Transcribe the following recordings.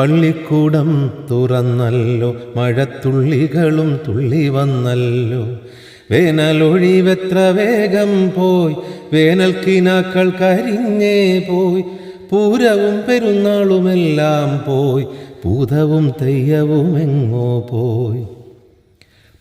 പള്ളിക്കൂടം തുറന്നല്ലോ മഴത്തുള്ളികളും തുള്ളി വന്നല്ലോ വേനലൊഴിവെത്ര വേഗം പോയി വേനൽക്കിനാക്കൾ കരിഞ്ഞേ പോയി. പൂരവും പെരുന്നാളുമെല്ലാം പോയി പൂതവും തെയ്യവും എങ്ങോ പോയി.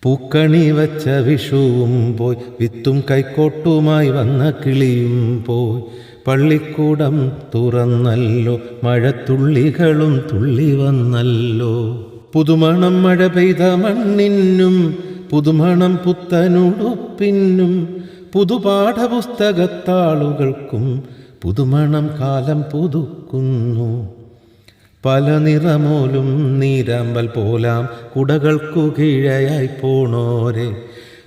പൂക്കണി വച്ച വിഷുവും പോയി. വിത്തും കൈക്കോട്ടുമായി വന്ന കിളിയും പോയി. പള്ളിക്കൂടം തുറന്നല്ലോ മഴത്തുള്ളികളും തുള്ളി വന്നല്ലോ. പുതുമണം മഴ പെയ്ത മണ്ണിനും പുതുമണം പുത്തനുടുപ്പിനും പുതുപാഠപുസ്തകത്താളുകൾക്കും പുതുമണം കാലം പുതുക്കുന്നു. പല നിറമോലും നീരാമ്പൽ പോലാം കുടകൾക്കു കീഴയായി പോണോരെ.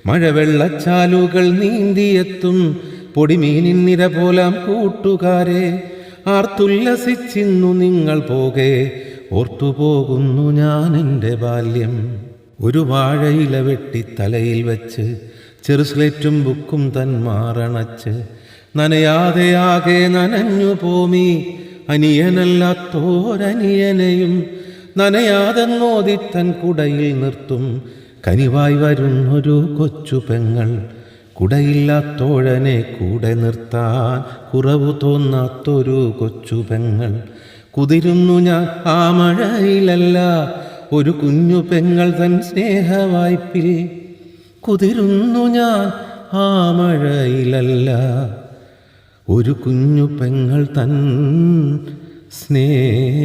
മഴവെള്ളച്ചാലുകൾ നീന്തിയെത്തും പൊടിമീനിൻ നിര പോലാം കൂട്ടുകാരെ. ആർത്തുല്ലസിച്ചിന്നു നിങ്ങൾ പോകെ ഓർത്തുപോകുന്നു ഞാൻ എന്റെ ബാല്യം. ഒരു വാഴയില വെട്ടി തലയിൽ വെച്ച് ചെറുസ്ലേറ്റും ബുക്കും തൻ മാറണച്ച് നനയാതെ ആകെ നനഞ്ഞു പോമി. അനിയനല്ലാത്തോരനിയനെയും നനയാതെ നോദിത്തൻ കുടയിൽ നിർത്തും. കനിവായി വരുന്നൊരു കൊച്ചു പെങ്ങൾ കുടയില്ലാത്തോഴനെ കൂടെ നിർത്താൻ കുറവു തോന്നാത്തൊരു കൊച്ചു പെങ്ങൾ. കുതിരുന്നു ഞാൻ ആ മഴയിലല്ല ഒരു കുഞ്ഞു പെങ്ങൾ തൻ സ്നേഹവായ്പിൽ. കുതിരുന്നു ഞാൻ ആ മഴയിലല്ല ഒരു കുഞ്ഞു പെങ്ങൾ തൻ സ്നേഹവായ്പിൽ.